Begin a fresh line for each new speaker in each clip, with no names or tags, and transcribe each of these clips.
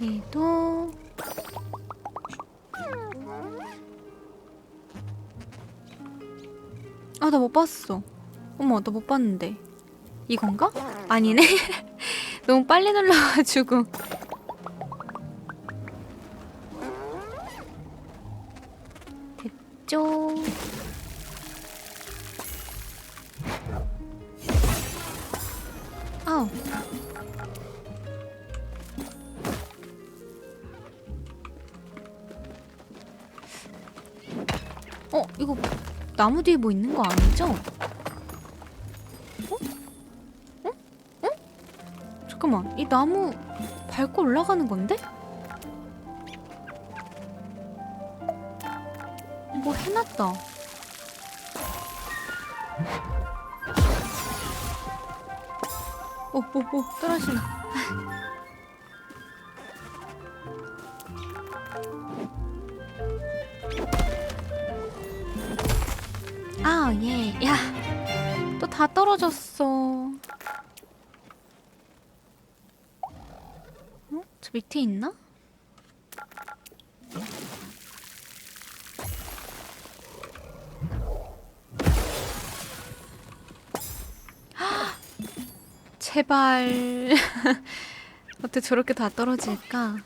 얘도 아 나 못 봤어. 어머 나 못 봤는데. 이건가? 아니네. 너무 빨리 눌러가지고. 됐죠? 아우 이거 나무 뒤에 뭐 있는 거 아니죠? 어? 어? 어? 잠깐만 이 나무 밟고 올라가는 건데? 뭐 해놨다 오, 오, 오, 떨어지마. 아, 예. 야, 또 다 떨어졌어. 어? 저 밑에 있나? 제발. 어떻게 저렇게 다 떨어질까?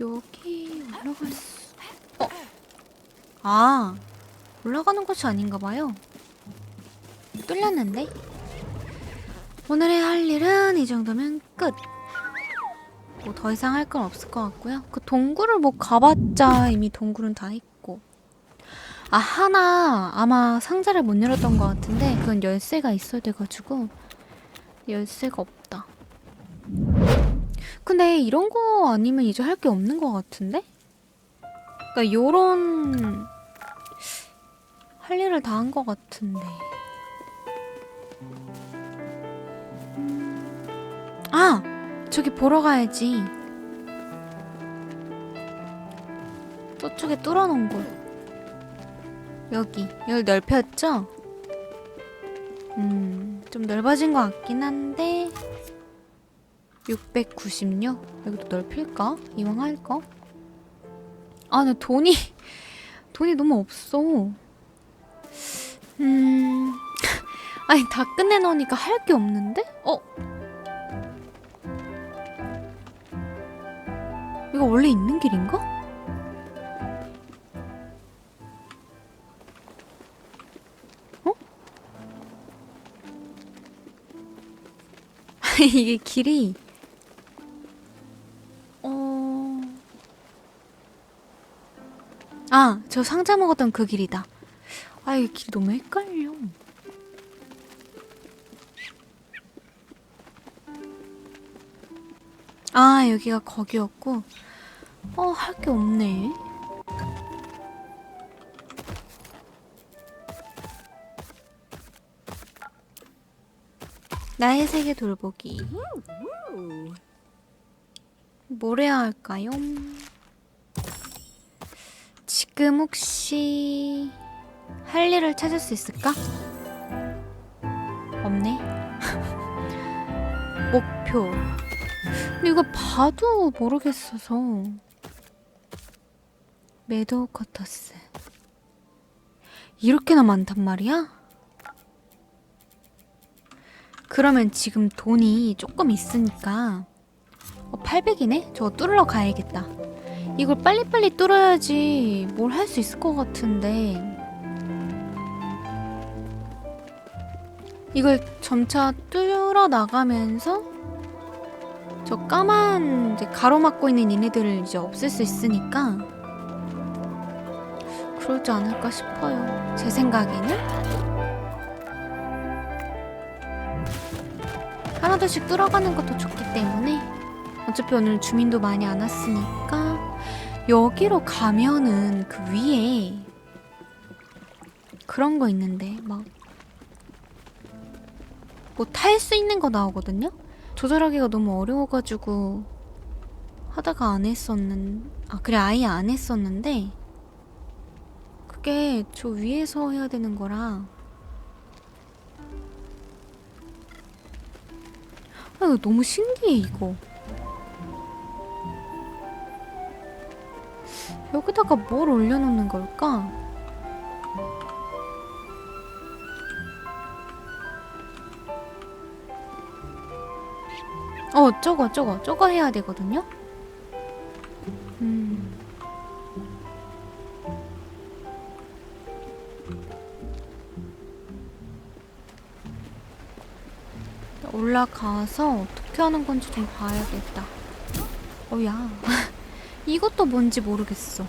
여기 올라갈 수... 어? 아, 올라가는 곳이 아닌가 봐요. 뚫렸는데? 오늘의 할 일은 이 정도면 끝. 뭐 더 이상 할 건 없을 것 같고요. 그 동굴을 뭐 가봤자 이미 동굴은 다 있고. 아, 하나 아마 상자를 못 열었던 것 같은데 그건 열쇠가 있어야 돼가지고 열쇠가 없다. 근데 이런 거 아니면 이제 할 게 없는 것 같은데? 그러니까 요런 할 일을 다 한 것 같은데. 아! 저기 보러 가야지. 저쪽에 뚫어놓은 곳. 여기. 여기 넓혔죠? 음, 좀 넓어진 것 같긴 한데 696? 여기도 넓힐까? 이왕 할까? 아, 나 돈이 돈이 너무 없어. 음, 아니 다 끝내놓으니까 할 게 없는데? 어? 이거 원래 있는 길인가? 어? 이게 길이 어... 아, 저 상자 먹었던 그 길이다. 아, 이길 너무 헷갈려. 아, 여기가 거기였고. 어, 할 게 없네. 나의 세계 돌보기. 뭘 해야 할까요? 지금 혹시 할 일을 찾을 수 있을까? 없네. 목표. 근데 이거 봐도 모르겠어서. 매도우 커터스. 이렇게나 많단 말이야? 그러면 지금 돈이 조금 있으니까 어, 800이네? 저거 뚫으러 가야겠다. 이걸 빨리빨리 뚫어야지 뭘 할 수 있을 것 같은데 이걸 점차 뚫어 나가면서 저 까만 이제 가로막고 있는 얘네들을 이제 없앨 수 있으니까 그러지 않을까 싶어요. 제 생각에는 하나둘씩 뚫어가는 것도 좋기 때문에 어차피 오늘 주민도 많이 안 왔으니까 여기로 가면은 그 위에 그런 거 있는데 막 뭐 탈 수 있는 거 나오거든요? 조절하기가 너무 어려워가지고 하다가 안 했었는 아 그래 아예 안 했었는데 그게 저 위에서 해야 되는 거라 아 이거 너무 신기해 이거 여기다가 뭘 올려놓는 걸까? 어, 저거, 저거, 저거 해야 되거든요? 음. 올라가서 어떻게 하는 건지 좀 봐야겠다. 어야. 이것도 뭔지 모르겠어.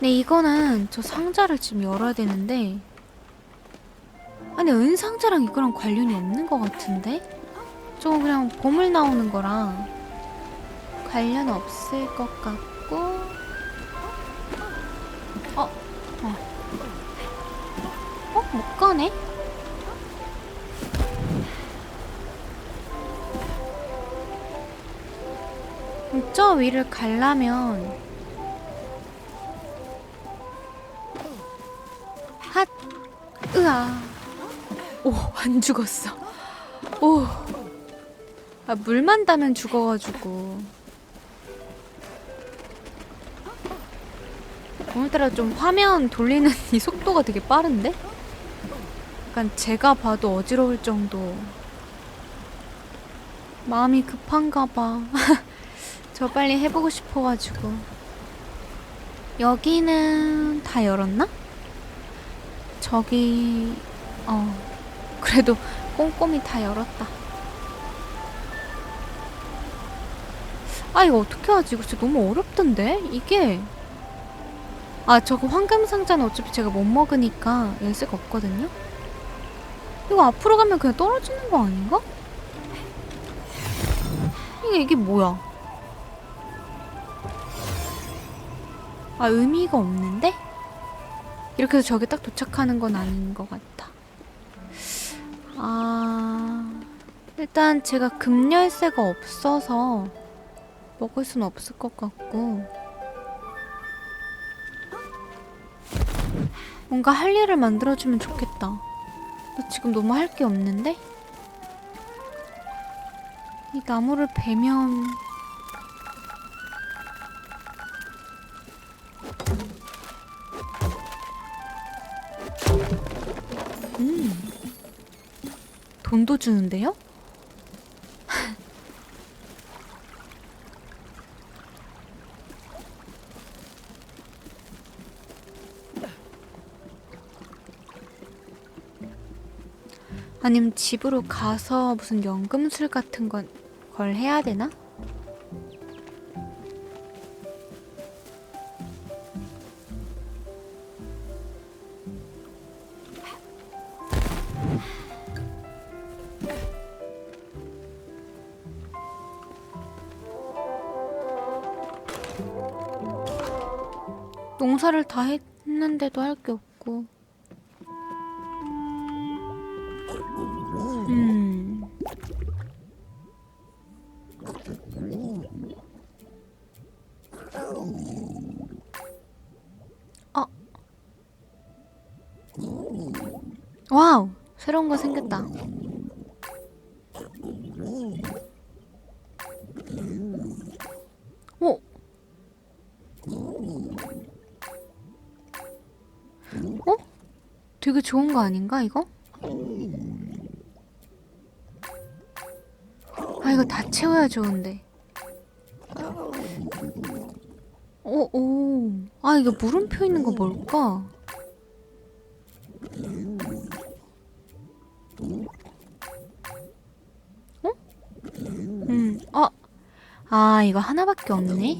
네, 이거는 저 상자를 지금 열어야 되는데. 아니, 은상자랑 이거랑 관련이 없는 것 같은데? 저거 그냥 보물 나오는 거랑 관련 없을 것 같고. 어, 어. 어, 못 가네? 저 위를 가려면 핫 으아 오 안 죽었어 오 아, 물만 닿으면 죽어가지고. 오늘따라 좀 화면 돌리는 이 속도가 되게 빠른데? 약간 제가 봐도 어지러울 정도. 마음이 급한가 봐. 저 빨리 해보고 싶어가지고. 여기는 다 열었나? 저기 어 그래도 꼼꼼히 다 열었다 아 이거 어떻게 하지? 이거 진짜 너무 어렵던데? 이게 아 저거 황금 상자는 어차피 제가 못 먹으니까 열 수가 없거든요? 이거 앞으로 가면 그냥 떨어지는 거 아닌가? 이게 이게 뭐야? 아, 의미가 없는데? 이렇게 해서 저기 딱 도착하는 건 아닌 것 같다. 아, 일단 제가 금열쇠가 없어서 먹을 수는 없을 것 같고. 뭔가 할 일을 만들어주면 좋겠다. 나 지금 너무 할 게 없는데? 이 나무를 베면 음. 돈도 주는데요? 아니면 집으로 가서 무슨 연금술 같은 건, 걸 해야 되나? 농사를 다 했는데도 할 게 없고. 음. 어. 와우, 새로운 거 생겼다. 오, 어? 되게 좋은 거 아닌가, 이거? 이거 다 채워야 좋은데. 오, 오. 아, 이거 물음표 있는 거 뭘까? 어? 음, 어. 아, 이거 하나밖에 없네.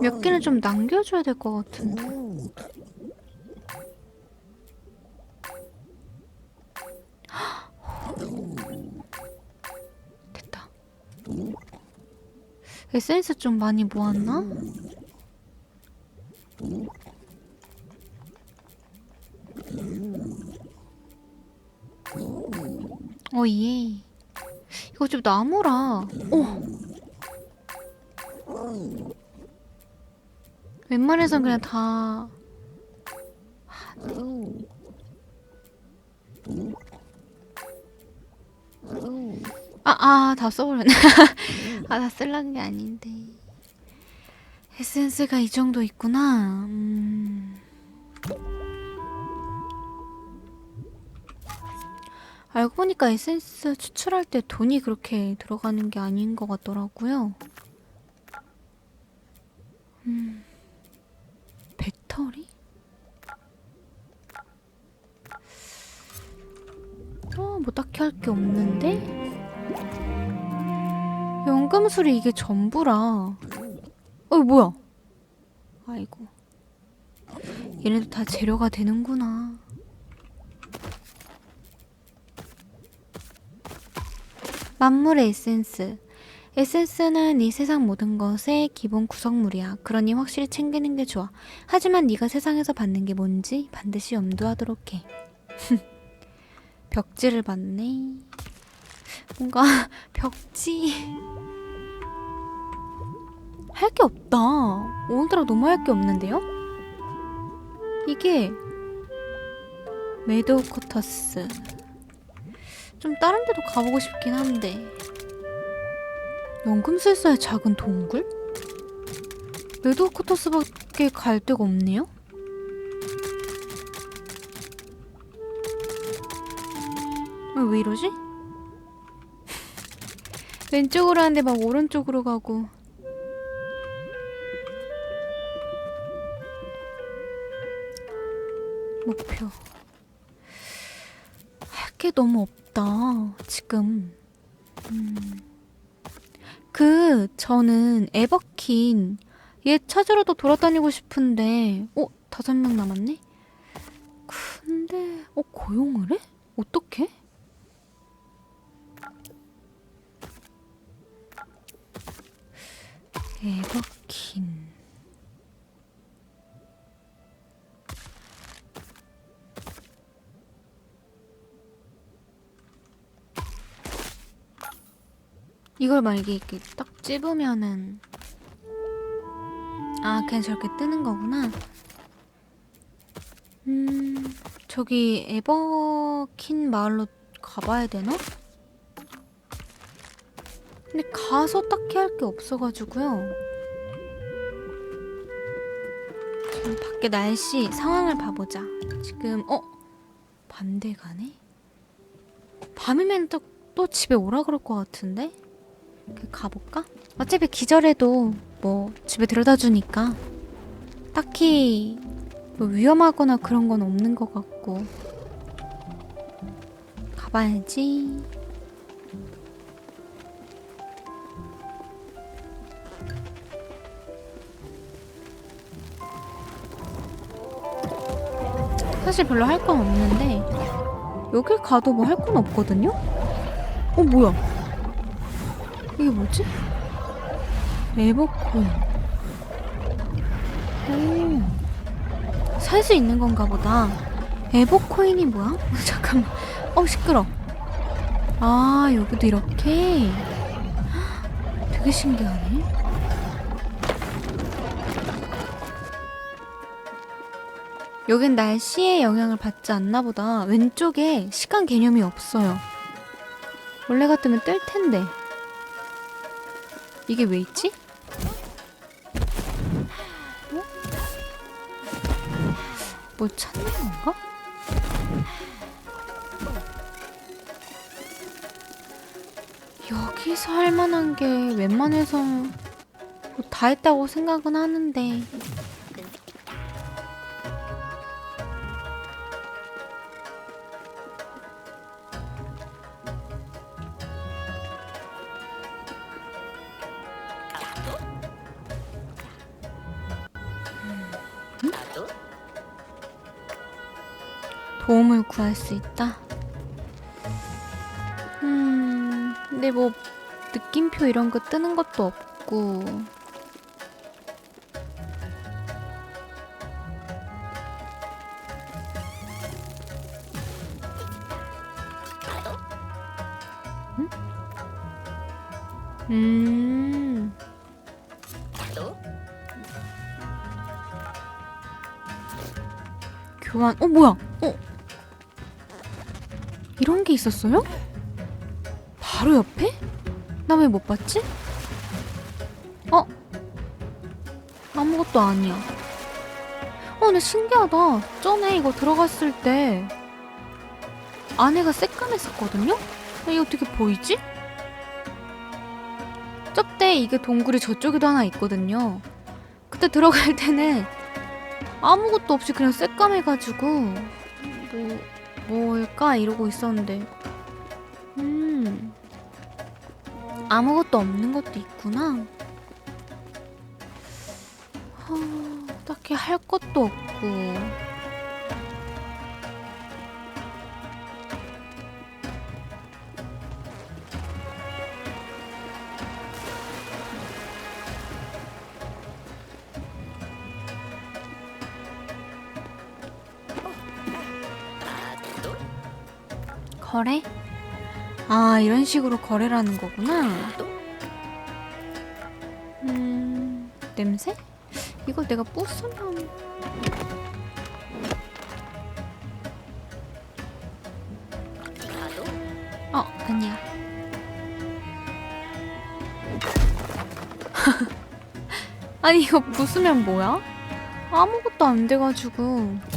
몇 개는 좀 남겨줘야 될 것 같은데. 에센스 좀 많이 모았나? 어, 예. 이거 좀 나무라. 오! 웬만해선 그냥 다 아, 아, 다 써버렸네. 아, 다 쓸란 게 아닌데. 에센스가 이 정도 있구나. 음. 알고 보니까 에센스 추출할 때 돈이 그렇게 들어가는 게 아닌 것 같더라고요. 음. 배터리? 어, 뭐 딱히 할 게 없는데? 연금술이 이게 전부라. 어, 뭐야? 아이고. 얘네도 다 재료가 되는구나. 만물의 에센스. 에센스는 이 세상 모든 것의 기본 구성물이야. 그러니 확실히 챙기는 게 좋아. 하지만 네가 세상에서 받는 게 뭔지 반드시 염두하도록 해. 벽지를 받네. 뭔가 벽지 할 게 없다. 오늘따라 너무 할 게 없는데요? 이게 메이드 쿼터스 좀 다른 데도 가보고 싶긴 한데 연금술사의 작은 동굴? 메이드 쿼터스밖에 갈 데가 없네요? 어, 왜 이러지? 왼쪽으로 하는데 막 오른쪽으로 가고 목표 할 게 너무 없다 지금 음. 그 저는 에버킨 얘 찾으러도 돌아다니고 싶은데 어? 다섯 명 남았네? 근데 어 고용을 해? 어떻게? 에버킨 이걸 만약에 이렇게 딱 찝으면은 아 그냥 저렇게 뜨는 거구나 음 저기 에버킨 마을로 가봐야 되나? 근데 가서 딱히 할 게 없어가지고요. 지금 밖에 날씨 상황을 봐보자. 지금 어 반대 가네. 밤이면 또, 또 집에 오라 그럴 것 같은데. 그 가볼까? 어차피 기절해도 뭐 집에 데려다 주니까 딱히 뭐 위험하거나 그런 건 없는 것 같고 가봐야지. 사실 별로 할 건 없는데 여길 가도 뭐 할 건 없거든요? 어 뭐야? 이게 뭐지? 에버코인 살수 있는 건가 보다 에버코인이 뭐야? 잠깐만 어 시끄러 아 여기도 이렇게 헉, 되게 신기하네 여긴 날씨의 영향을 받지 않나 보다. 왼쪽에 시간 개념이 없어요. 원래 같으면 뜰 텐데. 이게 왜 있지? 어? 뭐 찾는 건가? 여기서 할 만한 게 웬만해서 뭐 다 했다고 생각은 하는데 도움을 구할 수 있다. 음, 근데 뭐 느낌표 이런 거 뜨는 것도 없고. 음? 음. 교환. 어 뭐야? 어 이런 게 있었어요? 바로 옆에? 나 왜 못 봤지? 어? 아무것도 아니야. 어, 근데 신기하다. 전에 이거 들어갔을 때 안에가 새까맸었거든요? 이거 어떻게 보이지? 저때 이게 동굴이 저쪽에도 하나 있거든요. 그때 들어갈 때는 아무것도 없이 그냥 새까매가지고 뭐 뭘까? 이러고 있었는데. 음. 아무것도 없는 것도 있구나. 하, 딱히 할 것도 없고 거래? 아 이런 식으로 거래라는 거구나. 음 냄새? 이거 내가 부수면 어 아니야. 아니 이거 부수면 뭐야? 아무것도 안 돼가지고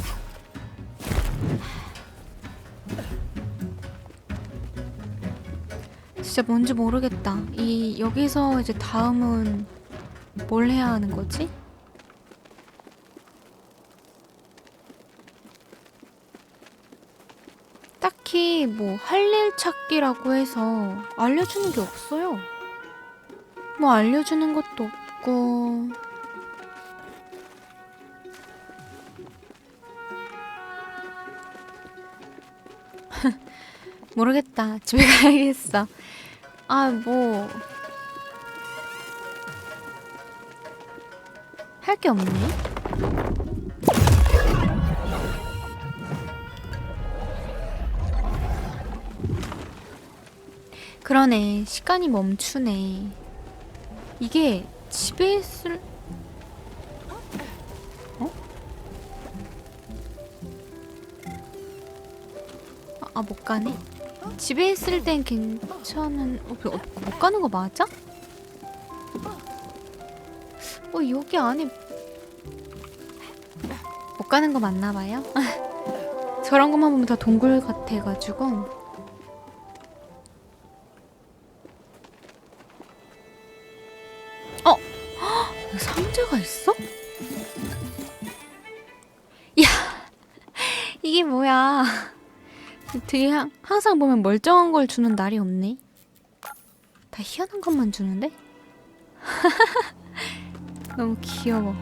진짜 뭔지 모르겠다. 이 여기서 이제 다음은 뭘 해야 하는 거지? 딱히 뭐 할 일 찾기라고 해서 알려주는 게 없어요. 뭐 알려주는 것도 없고 모르겠다. 집에 가야겠어. 아, 뭐. 할 게 없네. 그러네. 시간이 멈추네. 이게 집에 있을. 어? 아, 아, 못 가네. 집에 있을 땐 괜찮은 어, 어, 못 가는 거 맞아? 어 여기 안에 못 가는 거 맞나 봐요. 저런 것만 보면 다 동굴 같아가지고 되게 항- 항상 보면 멀쩡한 걸 주는 날이 없네. 다 희한한 것만 주는데? 너무 귀여워.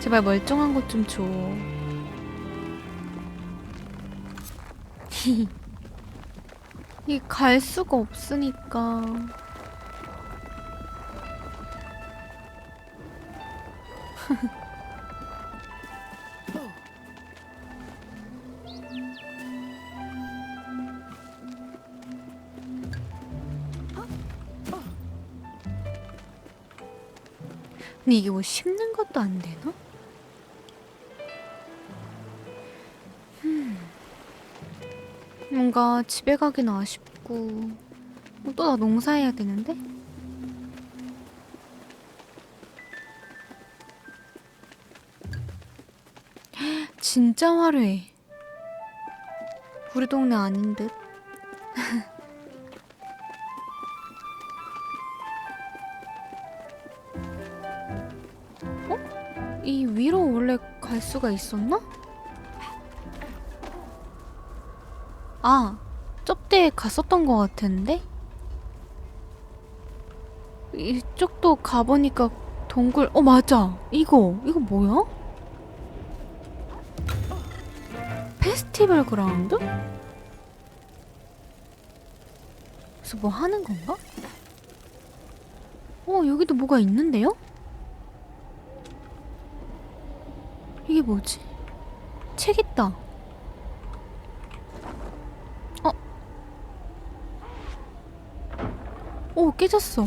제발 멀쩡한 것 좀 줘. 이게 갈 수가 없으니까. 근데 이게 뭐 씹는 것도 안 되나? 음. 뭔가 집에 가긴 아쉽고 또 나 농사해야 되는데? 진짜 화려해. 우리 동네 아닌 듯. 수가 있었나? 아, 저때 갔었던 것 같은데? 이쪽도 가보니까 동굴, 어, 맞아. 이거, 이거 뭐야? 페스티벌 그라운드? 그래서 뭐 하는 건가? 어, 여기도 뭐가 있는데요? 이게 뭐지? 책 있다. 어? 오, 깨졌어.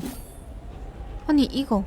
아니, 이거.